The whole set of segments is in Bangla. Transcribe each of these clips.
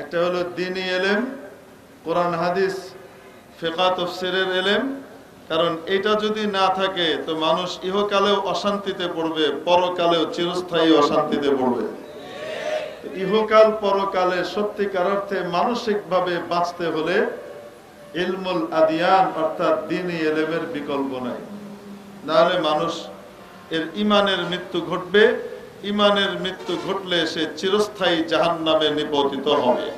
একটা হলো দিনী এলেম, কোরআন, হাদিস, ফেকা, তফসিরের এলেম। কারণ এটা যদি না থাকে, তো মানুষ ইহকালেও অশান্তিতে পড়বে, পরকালেও চিরস্থায়ী অশান্তিতে পড়বে। ইহকাল, পরকালে সত্যিকার অর্থে মানসিকভাবে বাঁচতে হলে ইলমুল আদিয়ান, অর্থাৎ দিনী এলেমের বিকল্প নাই। নাহলে মানুষ এর ইমানের মৃত্যু ঘটবে ইমানের মৃত্যু ঘটলে সে চিরস্থায়ী জাহান নামে নিপতিত হবে।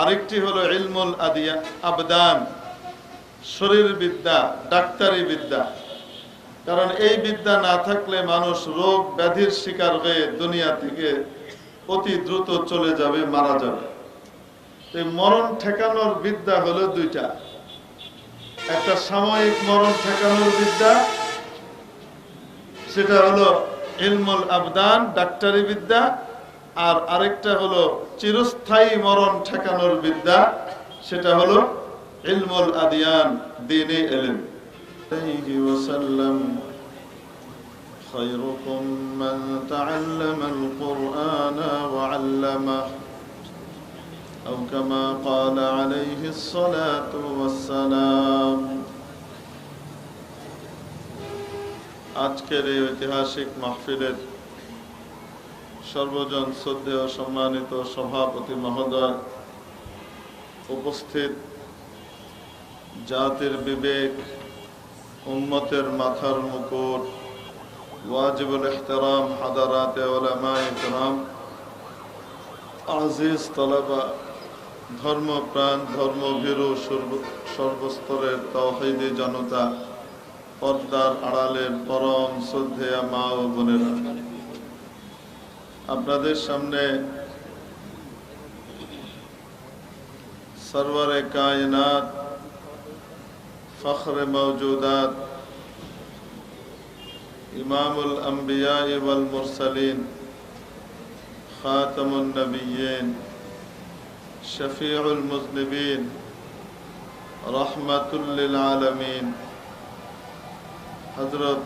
আরেকটি হলো ইলমুল আদিয়া, আবদান শরীর বিদ্যা ডাক্তারি বিদ্যা কারণ এই বিদ্যা না থাকলে মানুষ রোগ ব্যাধির শিকার হয়ে দুনিয়া থেকে অতি দ্রুত চলে যাবে, মারা যাবে। এই মরণ ঠেকানোর বিদ্যা হলো দুইটা। একটা সাময়িক মরণ ঠেকানোর বিদ্যা, সেটা হলো ইলমুল আবদান ডাক্তারি বিদ্যা আর আরেকটা হলো চিরস্থায়ী মরণ ঠেকানোর বিদ্যা সেটা হলো ইলমুল আদিয়ান দিনে এলেম আলাইহি ওয়াসাল্লাম خيركم من تعلم القرآن وعلمه أو كما قال عليه الصلاة والسلام আজকের এই ঐতিহাসিক মাহফিলের সর্বজন শ্রদ্ধেয় সম্মানিত সভাপতি মহোদয় উপস্থিত। জাতির বিবেক, উম্মতের মাথার মুকুট, ওয়াজিবুল ইহতারাম, হাদারাতে ওলামা আজিজ তলাবা, ধর্মপ্রাণ, ধর্মভীরু, সর্ব- সর্বস্তরের তৌহিদি জনতা পর্দার আড়ালের পরম শ্রদ্ধেয়া মা ও বোনেরা। আপনাদের সামনে সরওয়ারে কায়নাত, ফখরে মৌজুদাত ইমামুল আম্বিয়া ওয়াল মুরসালিন, খাতামুন নবিয়্যিন শফিউল মুজনিবিন, রহমাতুল লিল আলামিন। হজরত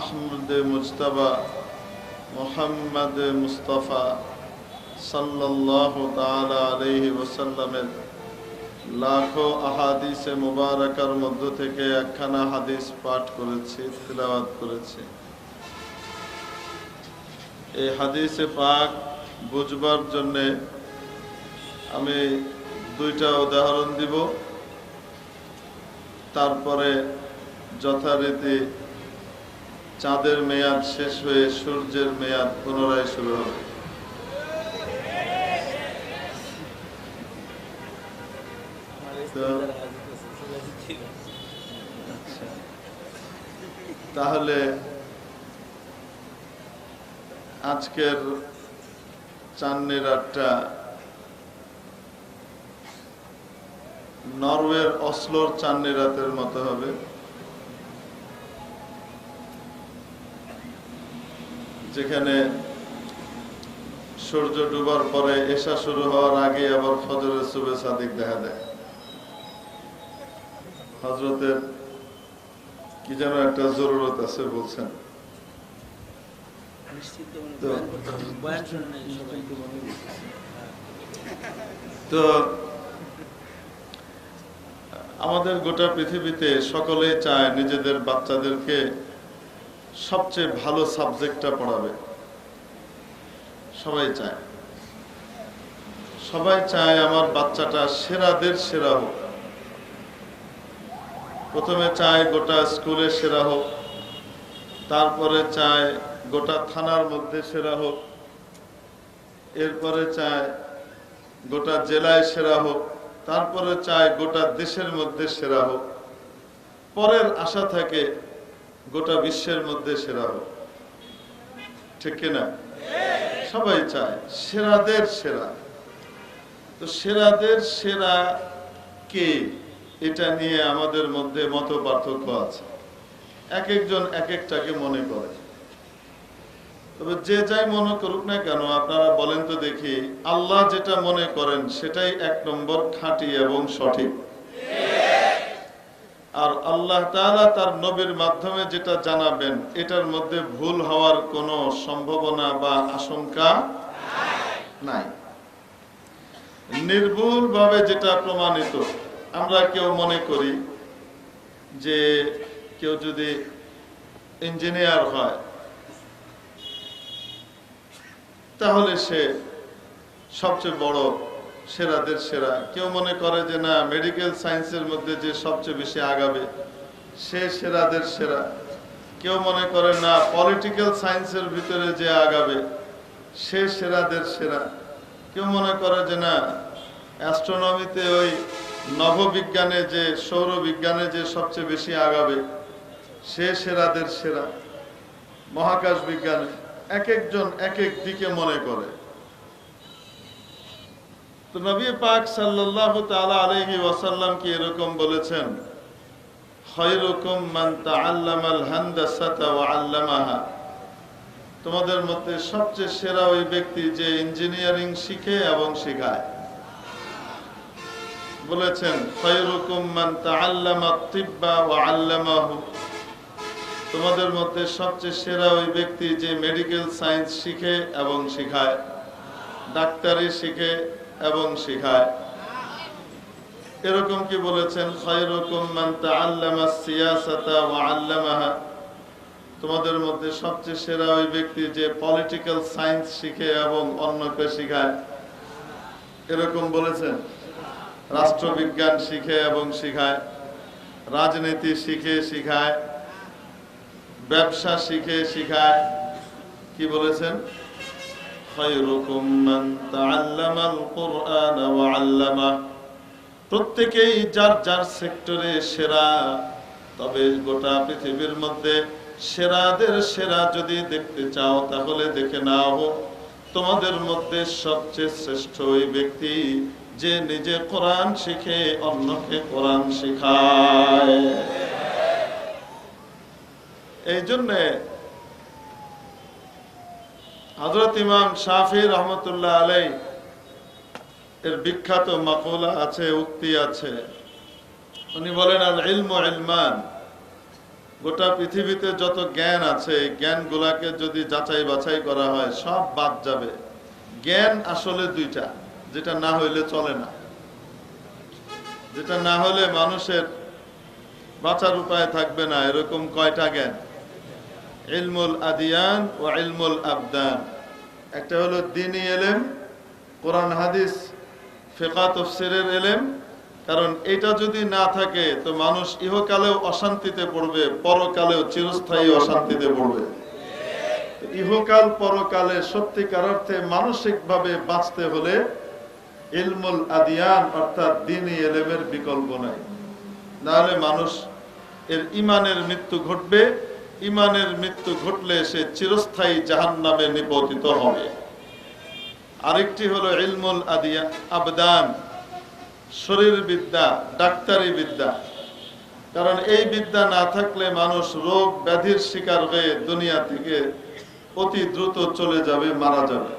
আহমদ মুজতবা মোহাম্মদ মুস্তফা সাল্লাহ তালা আলহি ওসাল্লামের লাখো আহাদিসে মুবারকার মধ্য থেকে একখানা হাদিস পাঠ করেছি, তিলাওয়াত করেছি। এই হাদিসে পাক বুঝবার জন্যে আমি দুইটা উদাহরণ দিব। তারপরে যথারীতি চাঁদের মেয়াদ শেষ হয়ে সূর্যের মেয়াদ পুনরায় শুরু হবে। তাহলে আজকের চান্নি রাতটা নরওয়ের অসলোর চান্নি রাতের মতো হবে। যেখানে সূর্য ডুবার পরে এশা শুরু হওয়ার আগে আবার ফজরের শুভে সাদিক দেখা দেয়। হজরতের কি যেন একটা জরুরত আছে বলছেন। তো আমাদের গোটা পৃথিবীতে সকলেই চায় নিজেদের বাচ্চাদেরকে সবচেয়ে ভালো সাবজেক্টটা পড়াবে। সবাই চায়। সবাই চায় আমার বাচ্চাটা সেরাদের সেরা হোক। প্রথমে চায় গোটা স্কুলে সেরা হোক, তারপরে চায় গোটা থানার মধ্যে সেরা হোক, এরপরে চায় গোটা জেলায় সেরা হোক, তারপরে চায় গোটা দেশের মধ্যে সেরা হোক। পরের আশা থাকে গোটা বিশ্বের মধ্যে সেরা হোক। ঠিক কিনা সবাই চায় সেরাদের সেরা। তো সেরাদের সেরা কে? এটা নিয়ে আমাদের মধ্যে মত পার্থক্য আছে। এক একজন এক একটাকে মনে করে। তবে যে যাই মনে করুক না কেন, আপনারা বলেন তো দেখি, আল্লাহ যেটা মনে করেন সেটাই এক নম্বর খাঁটি এবং সঠিক। আর আল্লাহ তার নবীর মাধ্যমে যেটা জানাবেন, এটার মধ্যে ভুল হওয়ার কোনো সম্ভাবনা বা আশঙ্কা নাই। নির্ভুল ভাবে যেটা প্রমাণিত, আমরা কেউ মনে করি যে কেউ যদি ইঞ্জিনিয়ার হয়, তাহলে সে সবচেয়ে বড় সেরাদের সেরা। কেউ মনে করে যে না মেডিকেল সায়েন্সের মধ্যে যে সবচেয়ে বেশি আগাবে, সে সেরাদের সেরা। কেউ মনে করে না পলিটিক্যাল সায়েন্সের ভিতরে যে আগাবে, সে সেরাদের সেরা। কেউ মনে করে যে না অ্যাস্ট্রোনমিতে ওই নভবিজ্ঞানে যে, সৌরবিজ্ঞানে যে সবচেয়ে বেশি আগাবে, সে সেরাদের সেরা। মহাকাশ বিজ্ঞানে এক একজন এক এক দিকে মনে করে। তো নবী পাক সাল্লাল্লাহু তাআলা আলাইহি ওয়াসাল্লাম কি এরকম বলেছেন তোমাদের মধ্যে সবচেয়ে সেরা ওই ব্যক্তি যে ইঞ্জিনিয়ারিং শিখে এবং শেখায়। বলেছেন তোমাদের মধ্যে সবচেয়ে সেরা ওই ব্যক্তি যে মেডিকেল সায়েন্স শিখে এবং শেখায়, ডাক্তারি শিখে এবং শেখায়। এরকম কি বলেছেন? তোমাদের মধ্যে সবচেয়ে সেরা ওই ব্যক্তি যে পলিটিক্যাল সায়েন্স শিখে এবং অন্যকে শেখায়। এরকম বলেছেন? রাষ্ট্রবিজ্ঞান শিখে এবং শিখায়। রাজনীতি শিখে শিখায়। ব্যবসা শিখে শিখায়। কি বলেছেন? মান তাআল্লামাল কুরআন ওয়া আল্লামা। প্রত্যেকেই যার যার সেক্টরে সেরা, তবে গোটা পৃথিবীর মধ্যে সেরাদের সেরা যদি দেখতে চাও, তাহলে দেখে নাও, তোমাদের মধ্যে সবচেয়ে শ্রেষ্ঠ ওই ব্যক্তি যে নিজে কোরআন শিখে অন্যকে কোরআন শেখায়। এই জন্যে হজরত ইমাম শাফি রহমতুল্লাহ আলাই এর বিখ্যাত মাকুলা আছে, উক্তি আছে। উনি বলেন আল ইলম ইলমান। গোটা পৃথিবীতে যত জ্ঞান আছে জ্ঞানগুলাকে যদি যাচাই বাছাই করা হয়, সব বাদ যাবে। জ্ঞান আসলে দুইটা, যেটা না হইলে চলে না। যেটা না হলে মানুষের বাঁচার উপায় থাকবে না, এরকম কয়টা জ্ঞান? ইলমুল আদিয়ান ও ইলমুল আবদান। একটা হলো দিনী এলেম, কোরআন, হাদিস, ফেকা, তফসিরের এলেম। কারণ এটা যদি না থাকে, তো মানুষ ইহকালেও অশান্তিতে পড়বে, পরকালেও চিরস্থায়ী অশান্তিতে পড়বে। ইহকাল, পরকালে সত্যিকার অর্থে মানসিকভাবে বাঁচতে হলে ইলমুল আদিয়ান অর্থাৎ দিনী এলেমের বিকল্প নাই। নাহলে মানুষ এর ইমানের মৃত্যু ঘটবে ইমানের মৃত্যু ঘটলে সে চিরস্থায়ী জাহান নামে নিপতিত হবে। আরেকটি হলো ইলমুল আদিয়া, আবদান শরীর বিদ্যা ডাক্তারি বিদ্যা কারণ এই বিদ্যা না থাকলে মানুষ রোগ ব্যাধির শিকার হয়ে দুনিয়া থেকে অতি দ্রুত চলে যাবে, মারা যাবে।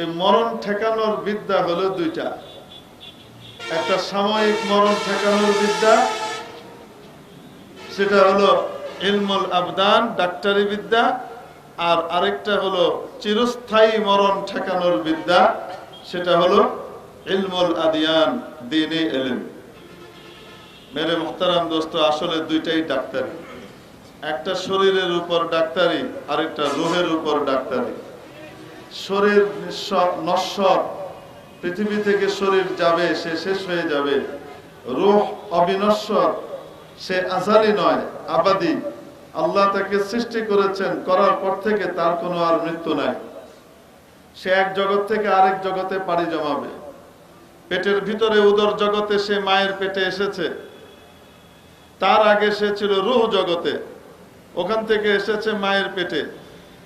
এই মরণ ঠেকানোর বিদ্যা হলো দুইটা। একটা সাময়িক মরণ ঠেকানোর বিদ্যা, সেটা হলো ইলমুল আবদান, ডাক্তারি বিদ্যা, আর আরেকটা হলো চিরস্থায়ী মরণ ঠেকানোর বিদ্যা, সেটা হলো ইলমুল আদিয়ান, দিনে এলেম মেরে মোহতারাম দোস্ত, আসলে দুইটাই ডাক্তারি। একটা শরীরের উপর ডাক্তারি, আরেকটা রুহের উপর ডাক্তারি। শরীর নশ্বর, পৃথিবী থেকে শরীর যাবে, সে শেষ হয়ে যাবে। রুহ অবিনশ্বর, সে আজালি নয় আবাদি। আল্লাহ তাকে সৃষ্টি করেছেন, করার পর থেকে তার কোনো আর মৃত্যু নাই। সে এক জগৎ থেকে আরেক জগতে পাড়ি জমাবে। পেটের ভিতরে উদর জগতে সে মায়ের পেটে এসেছে। তার আগে সে ছিল রুহ জগতে। ওখান থেকে এসেছে মায়ের পেটে।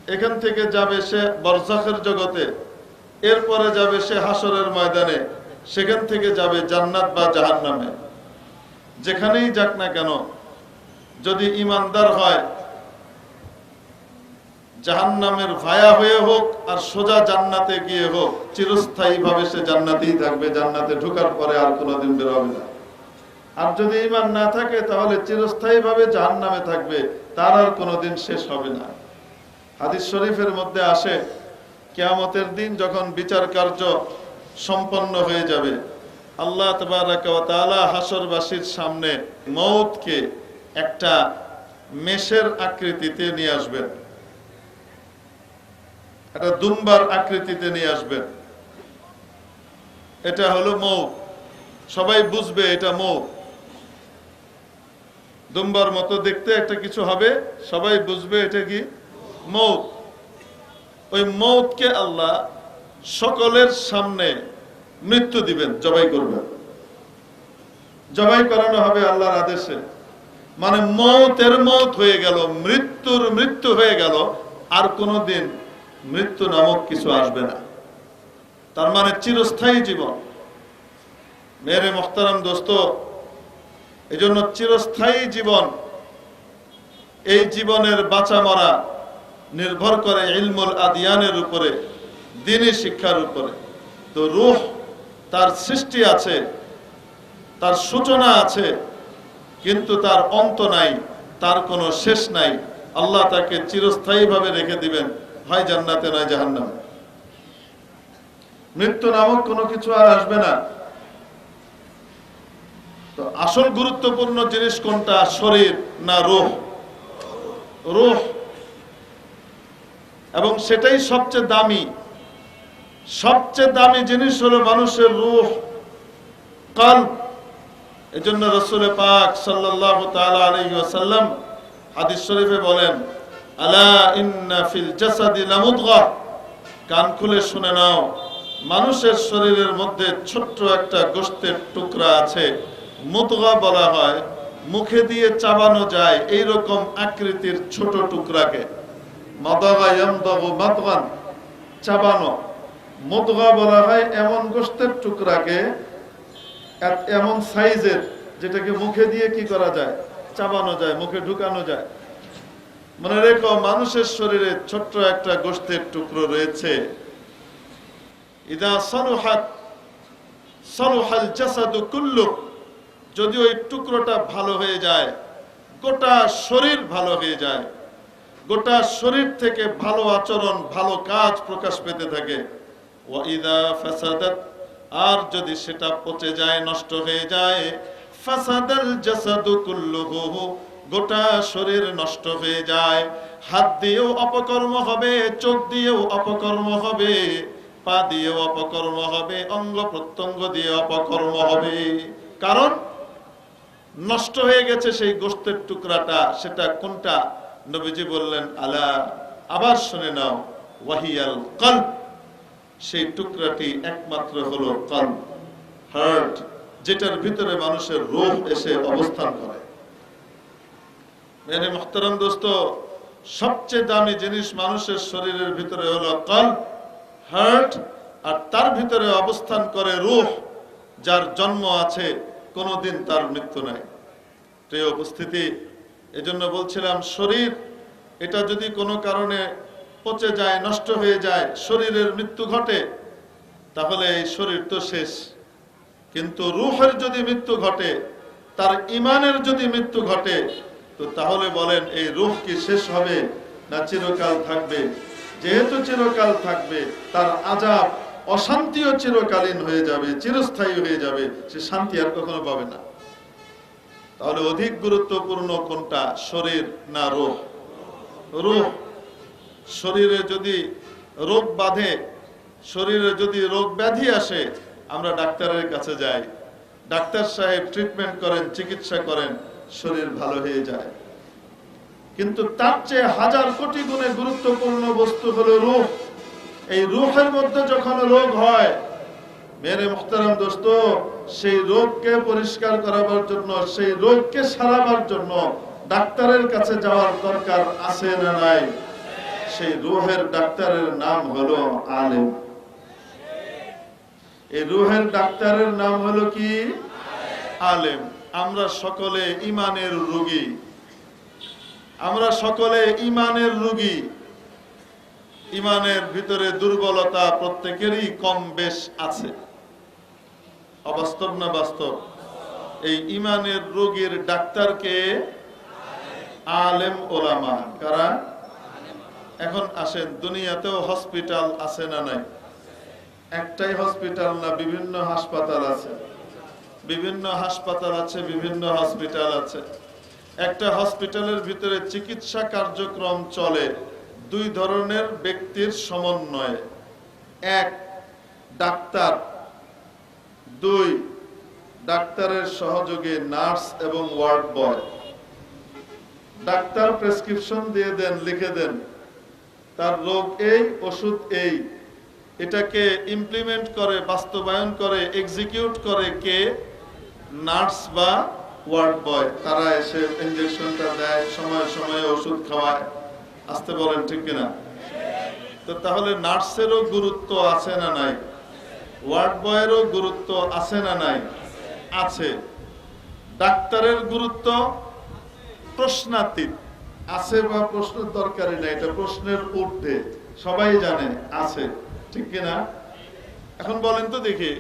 এখান থেকে যাবে সে বরজাখের জগতে। এরপরে যাবে সে হাসরের ময়দানে। সেখান থেকে যাবে জান্নাত বা জাহান্নামে। যেখানেই যাক না কেন যদি ইমানদার হয়, জাহান্নামের ভায়া হয়ে হোক আর সোজা জান্নাতে গিয়ে হোক চিরস্থায়ী ভাবে সে জান্নাতেই থাকবে, জান্নাতে ঢোকার পরে আর কোনোদিন বেরোবে না। আর যদি ইমান না থাকে, তাহলে চিরস্থায়ী ভাবে জাহান নামে থাকবে, তার আর কোনোদিন শেষ হবে না। হাদিস শরীফের মধ্যে আসে, কেয়ামতের দিন যখন বিচার কার্য সম্পন্ন হয়ে যাবে, আল্লাহ তালা হাসরবাসীর সামনে মৌতকে একটা মেষের আকৃতিতে নিয়ে আসবেন। একটা দুম্বার আকৃতিতে নিয়ে আসবেন। এটা হলো মৌ। সবাই বুঝবে এটা মৌ। দুম্বার মতো দেখতে একটা কিছু হবে, সবাই বুঝবে এটা কি? মৌত ওই মৌতকে আল্লাহ সকলের সামনে মৃত্যু দিবেন, জবাই করবেন। জবাই করানো হবে আল্লাহর আদেশে। মানে মৌতের মৌত হয়ে গেল, মৃত্যুর মৃত্যু হয়ে গেল, আর কোনোদিন মৃত্যু নামক কিছু আসবে না। তার মানে চিরস্থায়ী জীবন। মেরে মোখতারাম দোস্ত এই জন্য চিরস্থায়ী জীবন, এই জীবনের বাঁচা মরা নির্ভর করে ইলমুল আদিয়ানের উপরে, দিনী শিক্ষার উপরে। তো রুহ তার সৃষ্টি আছে, তার সূচনা আছে কিন্তু তার অন্ত নাই, তার কোনো শেষ নাই। আল্লাহ তাকে চিরস্থায়ীভাবে রেখে দিবেন, হয় জান্নাতে নয় জাহান্নামে। মৃত্যু নামক কোনো কিছু আর আসবে না। তো আসল গুরুত্বপূর্ণ জিনিস কোনটা? শরীর না রোহ? রোহ। এবং সেটাই সবচেয়ে দামি। সবচেয়ে দামি জিনিস হলো মানুষের রুহ কাল এজন্য রসুল পাক সাল্লাল্লাহু তাআলা আলাইহি ওয়াসাল্লাম হাদিস শরীফে বলেন, আলা ইন্না ফিল জাসাদি লামুদগা কান খুলে শুনে নাও, মানুষের শরীরের মধ্যে ছোট্ট একটা গোশতের টুকরা আছে। মুতগা বলা হয়, মুখে দিয়ে চাবানো যায় এই রকম আকৃতির ছোট টুকরাকে। মাদাগা ইয়ামদাগু মাতগান চাবানো। মুতগা বলা হয় এমন গোশতের টুকরাকে এমন সাইজের যেটাকে মুখে দিয়ে কি করা যায়? চাবানো যায়, মুখে ঢুকানো যায়। মনে রেখো, মানুষের শরীরে ছোট্ট একটা গোশতের টুকরো রয়েছে। যদি ওই টুকরোটা ভালো হয়ে যায়, গোটা শরীর ভালো হয়ে যায়। গোটা শরীর থেকে ভালো আচরণ, ভালো কাজ প্রকাশ পেতে থাকে। আর যদি সেটা পচে যায়, নষ্ট হয়ে যায় গোটা শরীর নষ্ট হয়ে যায়। হাত দিয়েও অপকর্ম হবে, চোখ দিয়েও অপকর্ম হবে, পা দিয়েও অপকর্ম হবে, অঙ্গ প্রত্যঙ্গ দিয়ে অপকর্ম হবে। কারণ নষ্ট হয়ে গেছে সেই গোস্তের টুকরাটা, সেটা কোনটা? নবীজি বললেন, আলা, আবার শুনে নাও, ওয়াহিয়াল কল্প সেই টুকরাটি একমাত্র হলো কল্প হার্ট, যেটার ভিতরে মানুষের রোগ এসে অবস্থান করে। মেরে মোহতারাম দোস্ত, সবচেয়ে দামি জিনিস মানুষের শরীরের ভিতরে হলো কল্প হার্ট, আর তার ভিতরে অবস্থান করে রূহ, যার জন্ম আছে, কোনোদিন তার মৃত্যু নাই। প্রিয় উপস্থিতি, এজন্য বলছিলাম, শরীর, এটা যদি কোনো কারণে পচে যায়, নষ্ট হয়ে যায়, শরীরের মৃত্যু ঘটে, তাহলে এই শরীর তো শেষ। কিন্তু রুহের যদি মৃত্যু ঘটে, তার ইমানের যদি মৃত্যু ঘটে, তো তাহলে বলেন, এই রুহ কি শেষ হবে না চিরকাল থাকবে? যেহেতু চিরকাল থাকবে, তার আজাব অশান্তিও চিরকালীন হয়ে যাবে, চিরস্থায়ী হয়ে যাবে, সে শান্তি আর কখনো পাবে না। তাহলে অধিক গুরুত্বপূর্ণ কোনটা, শরীর না রোহ? রোহ শরীরে যদি রোগ বাঁধে, শরীরে যদি রোগ ব্যাধি আসে, আমরা ডাক্তারের কাছে যাই। ডাক্তার সাহেব ট্রিটমেন্ট করেন, চিকিৎসা করেন, শরীর ভালো হয়ে যায়। কিন্তু তার চেয়ে হাজার কোটি গুণে গুরুত্বপূর্ণ বস্তু হলো রূহ। এই রূহের মধ্যে যখন রোগ হয় মেরে মুখতারাম দোস্ত, সেই রোগকে পরিষ্কার করাবার জন্য, সেই রোগকে সারাবার জন্য ডাক্তারের কাছে যাওয়ার দরকার আছে না নাই? সেই রুহের ডাক্তারের নাম হলো আলেম। এই রুহের ডাক্তারের নাম হলো কি? আলেম। আমরা সকলে ইমানের রোগী। আমরা সকলে ইমানের রোগী। ইমানের ভিতরে দুর্বলতা প্রত্যেকেরই কম বেশ আছে। অবাস্তব না বাস্তব? এই ইমানের রোগীর ডাক্তারকে আলেম ওলামা। কারা? এখন আসেন, দুনিয়াতেও হসপিটাল আছে না নাই? একটাই হসপিটাল না, বিভিন্ন হাসপাতাল আছে। বিভিন্ন হাসপাতাল আছে, বিভিন্ন হসপিটাল আছে। একটা হসপিটালের ভিতরে চিকিৎসা কার্যক্রম চলে দুই ধরনের ব্যক্তির সমন্বয়ে। এক, ডাক্তার। দুই, ডাক্তারের সহযোগে, নার্স এবং ওয়ার্ড বয়। ডাক্তার প্রেসক্রিপশন দিয়ে দেন, লিখে দেন। তার রোগ এই, ওষুধ এই। এটাকে ইমপ্লিমেন্ট করে, বাস্তবায়ন করে এক্সিকিউট করে কে? নার্স বা ওয়ার্ড বয়। তারা এসে ইঞ্জেকশনটা দেয়, সময় সময়ে ওষুধ খাওয়ায়। আসতে বলেন, ঠিক কিনা? তো তাহলে নার্সেরও গুরুত্ব আছে না নাই? ওয়ার্ড বয়েরও গুরুত্ব আছে না নাই? আছে। ডাক্তারের গুরুত্ব প্রশ্নাতীত। আছে বা প্রশ্নের দরকারই নাই, এটা প্রশ্নের ঊর্ধ্বে। সবাই জানে, আছে। ঠিক কিনা এখন বলেন তো দেখি।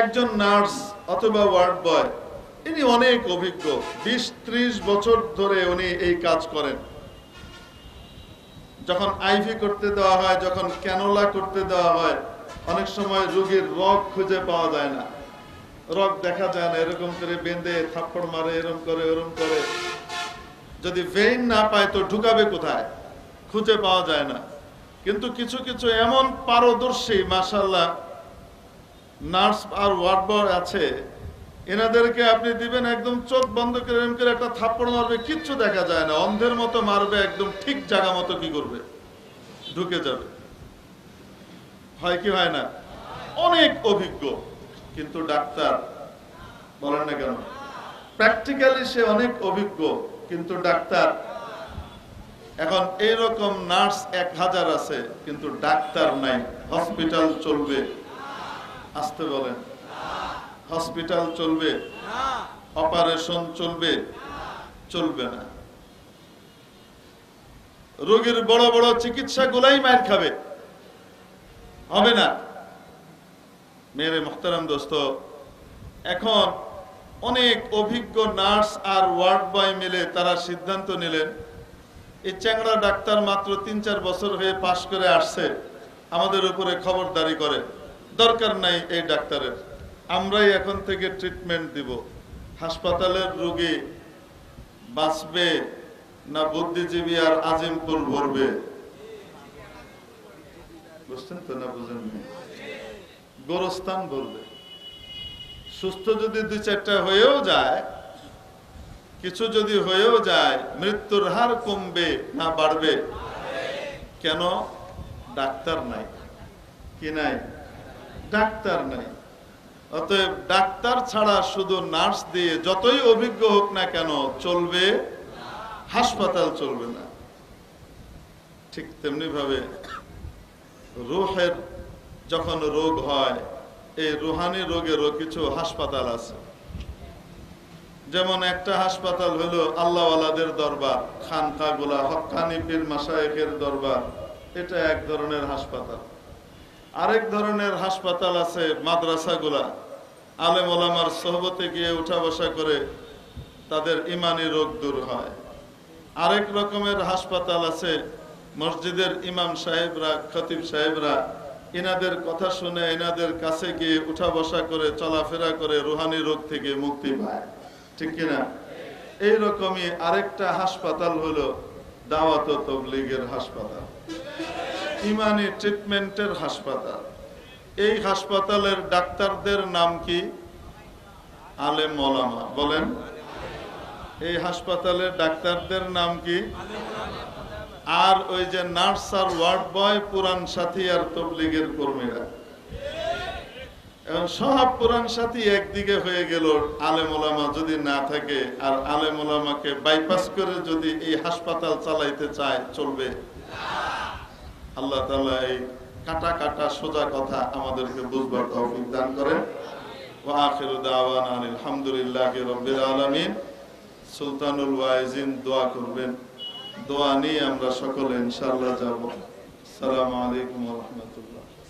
একজন নার্স অথবা ওয়ার্ড বয়, ইনি অনেক অভিজ্ঞ। বিশ, ত্রিশ বছর ধরে উনি এই কাজ করেন। যখন আইভি করতে দেওয়া হয়, যখন ক্যানোলা করতে দেওয়া হয়, অনেক সময় রোগীর রগ খুঁজে পাওয়া যায় না। রগ দেখা যায় না, এরকম করে বেঁধে, থাপ্পড় মারে এরকম করে এরকম করে। যদি ভেইন না পায় তো ঢুকাবে কোথায়? খুঁজে পাওয়া যায় না। কিন্তু কিছু কিছু এমন পারদর্শী মাসাল্লাহ নার্স আর ওয়ার্ড বয় আছে, এনাদেরকে আপনি দিবেন একদম চোখ বন্ধ করে এরকম করে একটা থাপ্পড় মারবে, কিচ্ছু দেখা যায় না। অন্ধের মতো মারবে, একদম ঠিক জায়গা মতো কি করবে? ঢুকে যাবে। হয় কি হয় না? অনেক অভিজ্ঞ। কিন্তু ডাক্তার বলেন না কেন? প্র্যাকটিক্যালি সে অনেক অভিজ্ঞ, কিন্তু ডাক্তার, এখন এইরকম নার্স এক হাজার আছে, কিন্তু ডাক্তার নাই। হসপিটাল চলবে, আসতে বলেন। হসপিটাল চলবে, অপারেশন চলবে চলবে না। রোগীর বড় বড় চিকিৎসা গুলাই মায়ের খাবে। হবে না। মেরে মোহতারাম দোস্ত, এখন অনেক অভিজ্ঞ নার্স আর ওয়ার্ড বয় মিলে তারা সিদ্ধান্ত নিলেন, এই চ্যাংড়া ডাক্তার মাত্র তিন চার বছর হয়ে পাশ করে আসছে, আমাদের উপরে খবরদারি করে। দরকার নাই এই ডাক্তারের, আমরাই এখন থেকে ট্রিটমেন্ট দিব। হাসপাতালের রোগী বাঁচবে না বুদ্ধিজীবী আর আজিমপুর ভরবে? বুঝছেন তো না বুঝেন গোরস্থান বলবে। সুস্থ যদি দুই চারটা হয়েও যায়, কিছু যদি হয়েও যায়, মৃত্যুর হার কমবে না বাড়বে? কেন? ডাক্তার নাই। কি নাই? ডাক্তার নাই। অতএব ডাক্তার ছাড়া শুধু নার্স দিয়ে যতই অভিজ্ঞ হোক না কেন চলবে, হাসপাতাল চলবে না। ঠিক তেমনি ভাবে রোহের যখন রোগ হয়, এই রুহানি রোগেরও কিছু হাসপাতাল আছে। যেমন একটা হাসপাতাল হলো আল্লাহওয়ালাদের দরবার, খানকাগুলা, হকানি পীর মাসায়েকের দরবার, এটা এক ধরনের হাসপাতাল। আরেক ধরনের হাসপাতাল আছে মাদ্রাসাগুলা। আলেম ওলামার সহবতে গিয়ে উঠা বসা করে তাদের ইমানি রোগ দূর হয়। আরেক রকমের হাসপাতাল আছে মসজিদের ইমাম সাহেবরা, খতিব সাহেবরা ইনাদের কথা শুনে এনাদের কাছে গিয়ে উঠা বসা করে, চলাফেরা করে রুহানি রোগ থেকে মুক্তি পায়। ঠিক কিনা? এইরকমই আরেকটা হাসপাতাল হলো দাওয়াত তবলিগের হাসপাতাল। ইমানি ট্রিটমেন্টের হাসপাতাল। এই হাসপাতালের ডাক্তারদের নাম কি? আলেম মলামা বলেন। এই হাসপাতালের ডাক্তারদের নাম কি? আর ওই যে নার্স আর ওয়ার্ড বয় পুরান সাথী আর তবলিগের কর্মীরা। সব পুরান সাথী একদিকে হয়ে গেল আলেম ওলামা যদি না থাকে, আর আলেম ওলামাকে বাইপাস করে যদি এই হাসপাতাল চালাইতে চায়, চলবে। আল্লাহ তাআলা এই কাটা কাটা সোজা কথা আমাদেরকে বুঝবার তৌফিক দান করেন। ওয়া আখিরু দাওয়ানা আলহামদুলিল্লাহি রাব্বিল আলামিন। সুলতানুল ওয়াইজিন দোয়া করবেন। দোয়া নিয়ে আমরা সকলে ইনশাআল্লাহ যাব। সালাম আলাইকুম রাহমাতুল্লাহ।